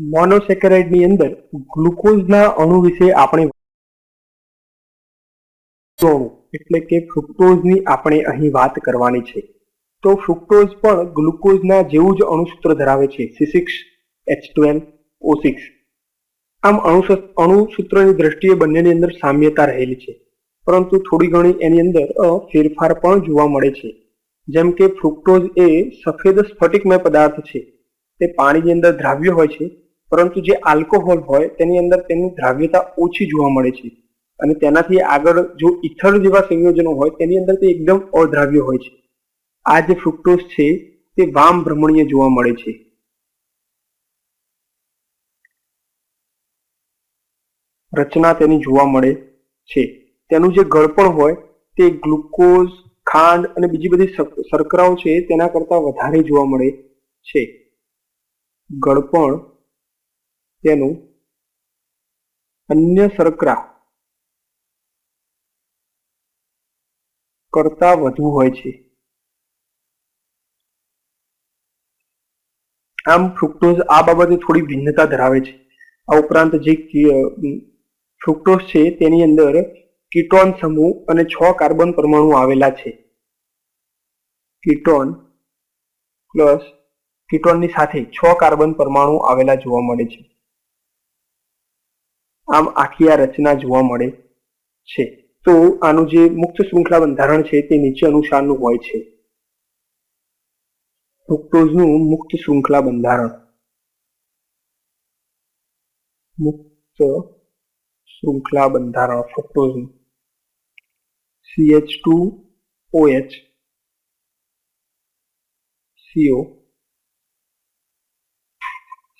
મોનોસેકેરાઇડની અંદર ગ્લુકોઝના અણુ વિશે આપણે એટલે કે ફ્રુક્ટોઝની આપણે અહીં વાત કરવાની છે. તો ફ્રુક્ટોઝ પણ ગ્લુકોઝના જેવું જ અણુસૂત્ર ધરાવે છે. C six H twelve O six આમ અણુ અણુસૂત્રની દ્રષ્ટિએ બંનેની અંદર સામ્યતા રહેલી છે. પરંતુ થોડી ઘણી એની અંદર ફેરફાર પણ જોવા મળે છે. જેમ કે ફ્રુક્ટોઝ એ સફેદ સ્ફટિકમય પદાર્થ છે. તે પાણીની અંદર દ્રાવ્ય હોય છે. પરંતુ જે આલ્કોહોલ હોય, તેની અંદર તેની દ્રાવ્યતા ઓછી જોવા મળે છે. અને તેનાથી આગળ જો ઇથર જેવા સંયોજનો હોય, તેની અંદર તે એકદમ અદ્રાવ્ય હોય છે. આ જે ફ્રુક્ટોઝ છે, તે વામ ભ્રમણીય જોવા મળે છે. રચના તેની જોવા મળે છે. તેનું જે ગળપણ હોય, તે ગ્લુકોઝ, ખાંડ અને બીજી બધી શર્કરાઓ છે, તેના કરતા વધારે જોવા મળે છે. ગળપણ તેનું અન્ય શર્કરા કરતા વધુ હોય છે. આમ ફ્રુક્ટોઝ આ બાબતે થોડી ભિન્નતા ધરાવે છે. આ ઉપરાંત જે ફ્રુક્ટોઝ છે તેની અંદર કીટોન સમૂહ અને છ કાર્બન પરમાણુ આવેલા છે. કીટોન પ્લસ કીટોનની સાથે છ કાર્બન પરમાણુ આવેલા જોવા મળે છે. આમ આખી આ રચના જોવા મળે છે. તો આનું જે મુક્ત શૃંખલા બંધારણ છે તે નીચે અનુસારનું હોય છે. ફ્રુક્ટોઝનું મુક્ત શૃંખલા બંધારણ મુક્ત શૃંખલા બંધારણ ફ્રુક્ટોઝનું CH2OH CO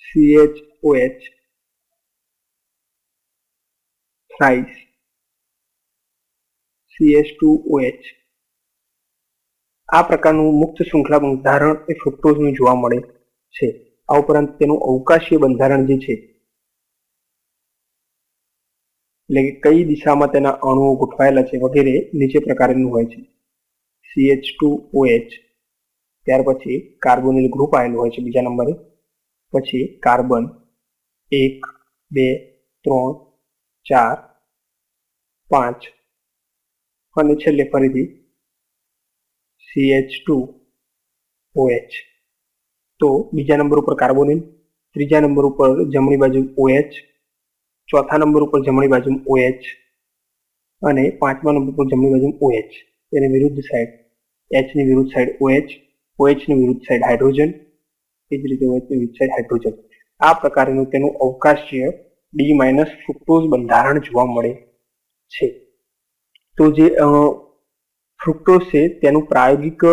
CHOH thrice CH2OH આ પ્રકારનું મુક્ત શૃંખલા બંધારણ એ ફ્રુક્ટોઝનું જોવા મળે છે. આ ઉપરાંત તેનું અવકાશીય બંધારણ જે છે, એટલે કે કઈ દિશામાં તેના અણુઓ ગોઠવાયેલા છે વગેરે નીચે પ્રકારનું હોય છે. CH2OH ત્યાર પછી કાર્બોનિલ ગ્રુપ આવેલું હોય છે બીજા નંબરે. પછી કાર્બન એક, બે, ત્રણ, ચાર પાંચ. અને છેલ્લે ફરીથી સીએચ ટુ ઓએચ તો બીજા નંબર ઉપર કાર્બોનિલ, ત્રીજા નંબર ઉપર જમણી બાજુ ઓએચ ચોથા નંબર ઉપર જમણી બાજુ ઓએચ અને પાંચમા નંબર પર જમણી બાજુ ઓએચ તેની વિરુદ્ધ સાઈડ એચની વિરુદ્ધ સાઈડ OH OH ની વિરુદ્ધ સાઈડ હાઇડ્રોજન એ જ રીતે OH ની વિરુદ્ધ સાઈડ હાઇડ્રોજન આ પ્રકારનું તેનું અવકાશીય ડી માઇનસ ફ્રુક્ટોઝ બંધારણ જોવા મળે. છે. તો જે ફ્રુક્ટોઝ છે, તેનું પ્રાયોગિક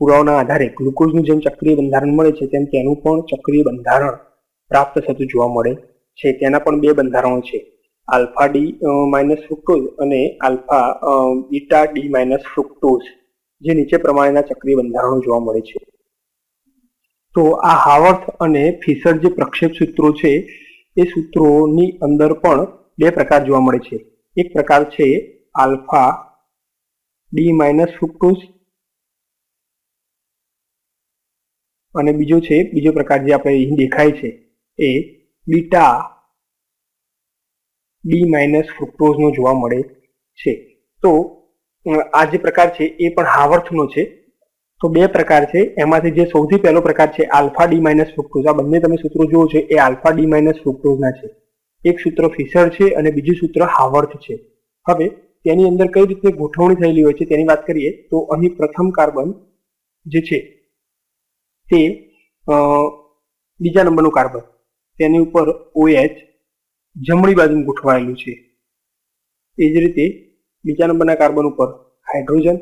પુરાવાના આધારે ગ્લુકોઝનું જેમ ચક્રીય બંધારણ મળે છે, તેમ તેનું પણ ચક્રીય બંધારણ પ્રાપ્ત થતું જોવા મળે છે. તેના પણ બે બંધારણો છે. આલ્ફા ડી માઇનસ ફ્રુક્ટોઝ અને alpha beta D minus fructose જે નીચે પ્રમાણેના ચક્રીય બંધારણો જોવા મળે છે. તો આ હાવર્થ અને ફિશર જે પ્રક્ષેપ સૂત્રો છે, એ સૂત્રોની અંદર પણ બે પ્રકાર જોવા મળે છે. એક પ્રકાર છે આલ્ફા ડી માઇનસ ફ્રુક્ટોઝ. અને બીજો છે, બીજો પ્રકાર જે આપણે અહીં દેખાય છે એ બીટા ડી માઇનસ ફ્રુક્ટોઝનો જોવા મળે છે. તો આ જે પ્રકાર છે એ પણ હાવર્થનો છે. તો બે પ્રકાર છે, એમાંથી જે સૌથી પહેલો પ્રકાર છે આલ્ફા ડી માઇનસ ફ્રુક્ટોઝ. આ બંને તમે સૂત્રો જુઓ છો એ આલ્ફા ડી માઇનસ ફ્રુક્ટોઝના છે. એક સૂત્ર ફિસર છે અને બીજું સૂત્ર હાવર્થ છે. હવે તેની અંદર કઈ રીતે ગોઠવણી થયેલી હોય છે તેની વાત કરીએ તો અહીં પ્રથમ કાર્બન જે છે તે બીજા નંબરનું કાર્બન. તેની ઉપર ઓએચ જમણી બાજુ ગોઠવાયેલું છે. એ જ રીતે બીજા નંબરના કાર્બન ઉપર હાઇડ્રોજન,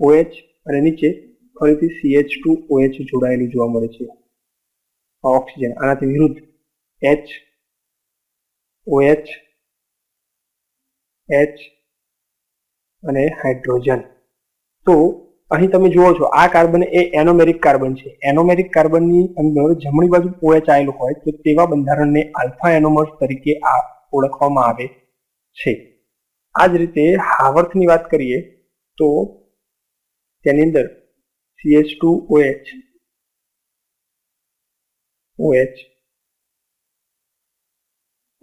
ઓએચ અને નીચે ફરીથી સીએચ ટુ ઓએચ જોડાયેલું જોવા મળે છે. ઓક્સિજન, આનાથી વિરુદ્ધ H OH H અને હાઇડ્રોજન. તો અહીં તમે જુઓ છો, આ કાર્બન એ એનોમેરિક કાર્બન છે. એનોમેરિક કાર્બનની અંદર જમણી બાજુ OH આવેલું હોય, તો તેવા બંધારણને આલ્ફા એનોમર્સ તરીકે આ ઓળખવામાં આવે છે. આ જ રીતે હાવર્થની વાત કરીએ, તો તેની અંદર CH2OH OH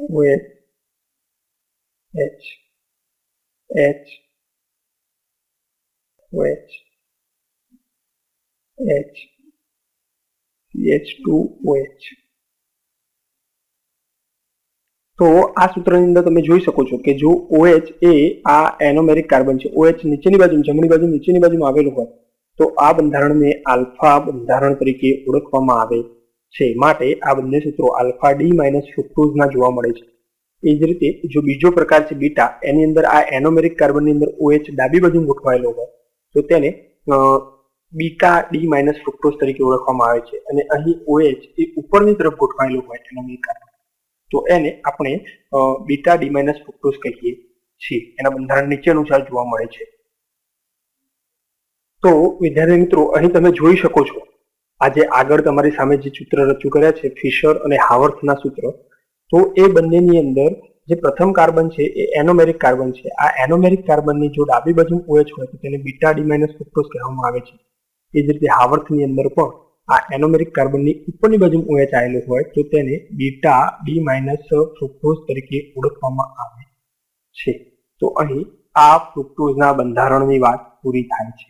OH H. H. H. CH2OH તો આ સૂત્રની અંદર તમે જોઈ શકો છો કે જો OH એ આ એનોમેરિક કાર્બન છે. OH નીચેની બાજુ જમણી બાજુ નીચેની બાજુમાં આવેલું હોય, તો આ બંધારણને આલ્ફા બંધારણ તરીકે ઓળખવામાં આવે છે માટે આ બંને સૂત્રો આલ્ફા ડી માઇનસ ફ્રુક્ટોઝના જોવા મળે છે. એ જ રીતે જો બીજો પ્રકાર છે બીટા, એની અંદર આ એનોમેરિક કાર્બનની અંદર ઓએચ ડાબી બાજુ ગોઠવાયેલો હોય, તો તેને બીટા ડી માઇનસ ફ્રુક્ટોઝ તરીકે ઓળખવામાં આવે છે. અને અહીં ઓએચ એ ઉપરની તરફ ગોઠવાયેલું હોય એનોમેરિક કાર્બન. તો એને આપણે બીટા ડી માઇનસ ફ્રુક્ટોઝ કહીએ છીએ. એના બંધારણ નીચે અનુસાર જોવા મળે છે. તો વિદ્યાર્થી મિત્રો, અહીં તમે જોઈ શકો છો આજે આગળ તમારી સામે જે સૂત્ર રજૂ કર્યા છે, ફિશર અને હાવર્થના સૂત્ર, તો એ બંનેની અંદર જે પ્રથમ કાર્બન છે, એ એનોમેરિક કાર્બન છે. આ એનોમેરિક કાર્બનની જો ડાબી બાજુ OH હોય તો તેને બીટા ડી માઇનસ ફ્રુક્ટોઝ કહેવામાં આવે છે. એ જ રીતે હાવર્થની અંદર પણ આ એનોમેરિક કાર્બનની ઉપરની બાજુ OH આવેલું હોય તો તેને બીટા ડી માઇનસ ફ્રુક્ટોઝ તરીકે ઓળખવામાં આવે છે. તો અહીં આ ફ્રુક્ટોઝના બંધારણની વાત પૂરી થાય છે.